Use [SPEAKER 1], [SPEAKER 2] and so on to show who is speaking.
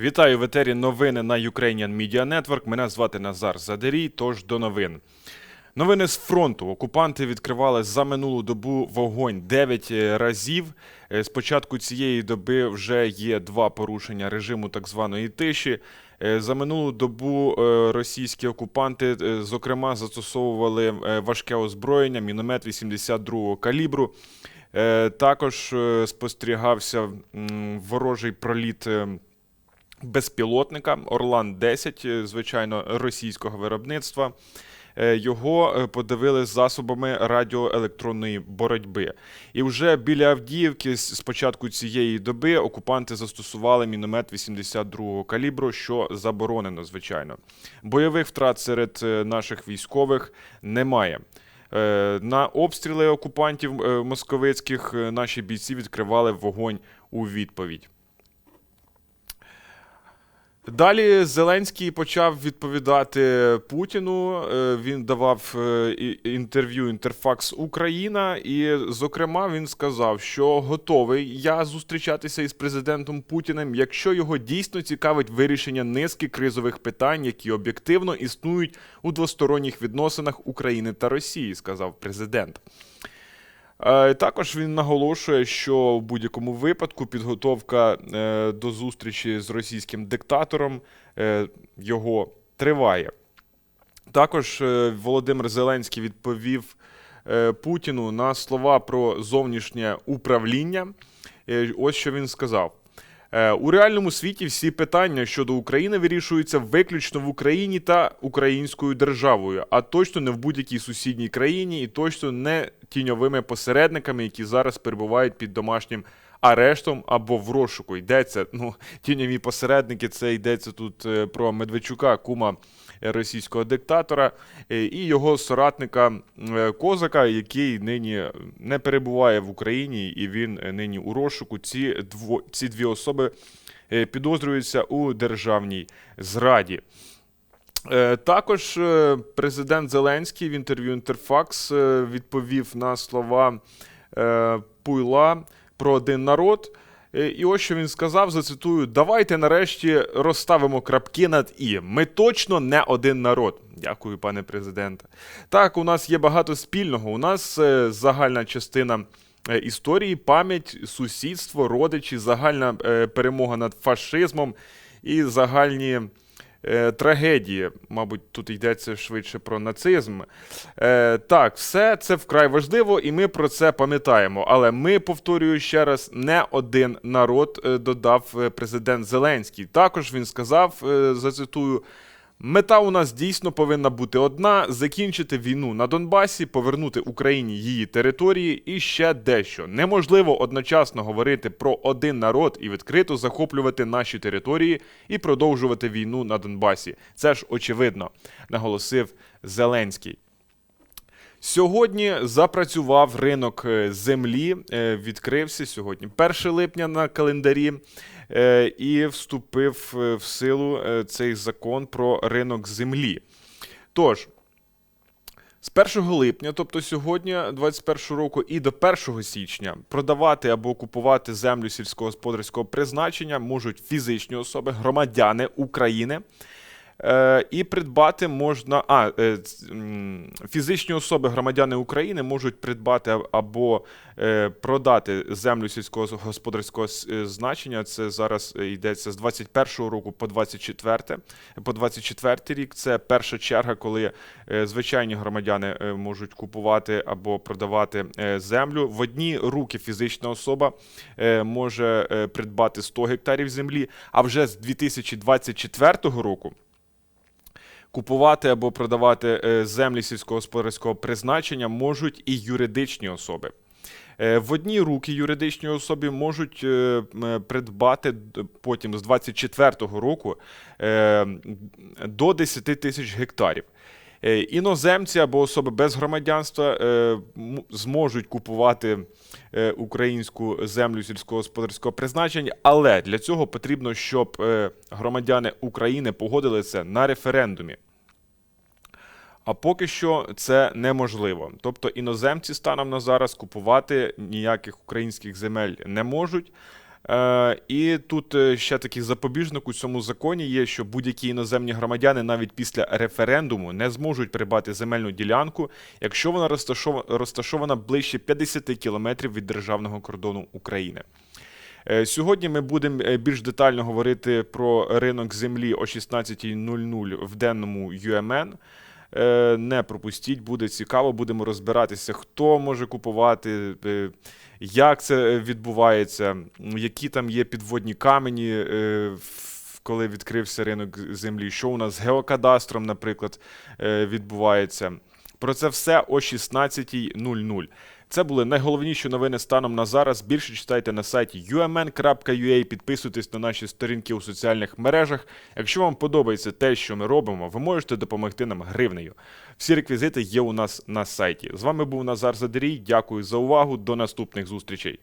[SPEAKER 1] Вітаю в етері новини на Ukrainian Media Network. Мене звати Назар Задерій. Тож до новин. Новини з фронту. Окупанти відкривали за минулу добу вогонь 9 разів. Е, З початку цієї доби вже є два порушення режиму так званої тиші. Е, За минулу добу е, російські окупанти, е, зокрема, застосовували е, важке озброєння, міномет 82-го калібру. Е, Також е, спостерігався ворожий проліт. Безпілотника Орлан 10, е, звичайно, російського виробництва. Е, Його е, подивили засобами радіоелектронної боротьби. І вже біля Авдіївки з з початку цієї доби окупанти застосували міномет 82-го калібру, що заборонено, звичайно. Бойових втрат серед наших військових немає. На обстріли окупантів московицьких наші бійці відкривали вогонь у відповідь. Далі Зеленський почав відповідати Путіну. Е, Він давав е, інтерв'ю Інтерфакс Україна, і, зокрема, він сказав, що готовий я зустрічатися із президентом Путіним, якщо його дійсно цікавить вирішення низки кризових питань, які об'єктивно існують у двосторонніх відносинах України та Росії, сказав президент. Е, Також він наголошує, що в будь-якому випадку підготовка е, до зустрічі з російським диктатором е, його триває. Також Володимир Зеленський відповів Путіну на слова про зовнішнє управління. Ось що він сказав. Е, У реальному світі всі питання щодо України вирішуються виключно в Україні та українською державою, а точно не в будь-якій сусідній країні і точно не тіньовими посередниками, які зараз перебувають під домашнім арештом або в розшуку. Йдеться, ну, тіньові посередники, це йдеться тут е, про Медведчука, кума російського диктатора, е, і його соратника е, Козака, який нині не перебуває в Україні, і він е, нині у розшуку. Ці, дво, ці дві особи підозрюються у державній зраді. Також президент Зеленський в інтерв'ю Інтерфакс відповів на слова Пуйла про один народ. Е, І ось що він сказав: зацитую: давайте нарешті розставимо крапки над і. Ми точно не один народ. Дякую, пане президенте. Так, у нас є багато спільного. У нас е, загальна частина е, історії, пам'ять, сусідство, родичі, загальна перемога над фашизмом і загальні. Е, трагедії, мабуть, тут йдеться швидше про нацизм. Е, так, все це вкрай важливо, і ми про це пам'ятаємо. Але ми, повторюю ще раз, не один народ, е, додав президент Зеленський. Також він сказав, зацитую. Мета у нас дійсно повинна бути одна: закінчити війну на Донбасі, повернути Україні її території і ще дещо. Неможливо одночасно говорити про один народ і відкрито захоплювати наші території і продовжувати війну на Донбасі. Це ж очевидно, наголосив Зеленський. Сьогодні запрацював ринок е, землі, е, відкрився сьогодні 1 липня на календарі, і вступив е, в силу е, цей закон про ринок землі. Тож, з 1 липня, тобто сьогодні, 21 року, і до 1 січня продавати або купувати землю сільськогосподарського призначення можуть фізичні особи, громадяни України. Е, і придбати можна. А, е, фізичні особи, громадяни України можуть придбати або е, продати землю сільськогосподарського с- е, значення. Це зараз йдеться з 21 року по 24, по 24 рік. Це перша черга, коли звичайні громадяни можуть купувати або продавати землю. В одні руки фізична особа може придбати 100 гектарів землі, а вже з 2024 року. Купувати або продавати е, землі сільськогосподарського призначення можуть і юридичні особи. Е, В одні руки юридичні особи можуть е, придбати потім з 24-го року до 10 тисяч гектарів. Е, Іноземці або особи без громадянства е, зможуть купувати е, українську землю сільськогосподарського призначення, але для цього потрібно, щоб громадяни України погодили це на референдумі. А поки що це неможливо. Тобто іноземці станом на зараз купувати ніяких українських земель не можуть. Е, і тут е, ще такий запобіжник у цьому законі є, що будь-які іноземні громадяни навіть після референдуму не зможуть придбати земельну ділянку, якщо вона розташована ближче 50 кілометрів від державного кордону України. Е, Сьогодні ми будемо більш детально говорити про ринок землі о 16.00 в денному UMN. Е, Не пропустіть, буде цікаво. Будемо розбиратися, хто може купувати, е, як це відбувається, які там є підводні камені, е, коли відкрився ринок землі, що у нас з геокадастром, наприклад, відбувається. Про це все о 16.00. Це були найголовніші новини станом на зараз. Більше читайте на сайті umn.ua, підписуйтесь на наші сторінки у соціальних мережах. Якщо вам подобається те, що ми робимо, ви можете допомогти нам гривнею. Всі реквізити є у нас на сайті. З вами був Назар Задерій. Дякую за увагу. До наступних зустрічей.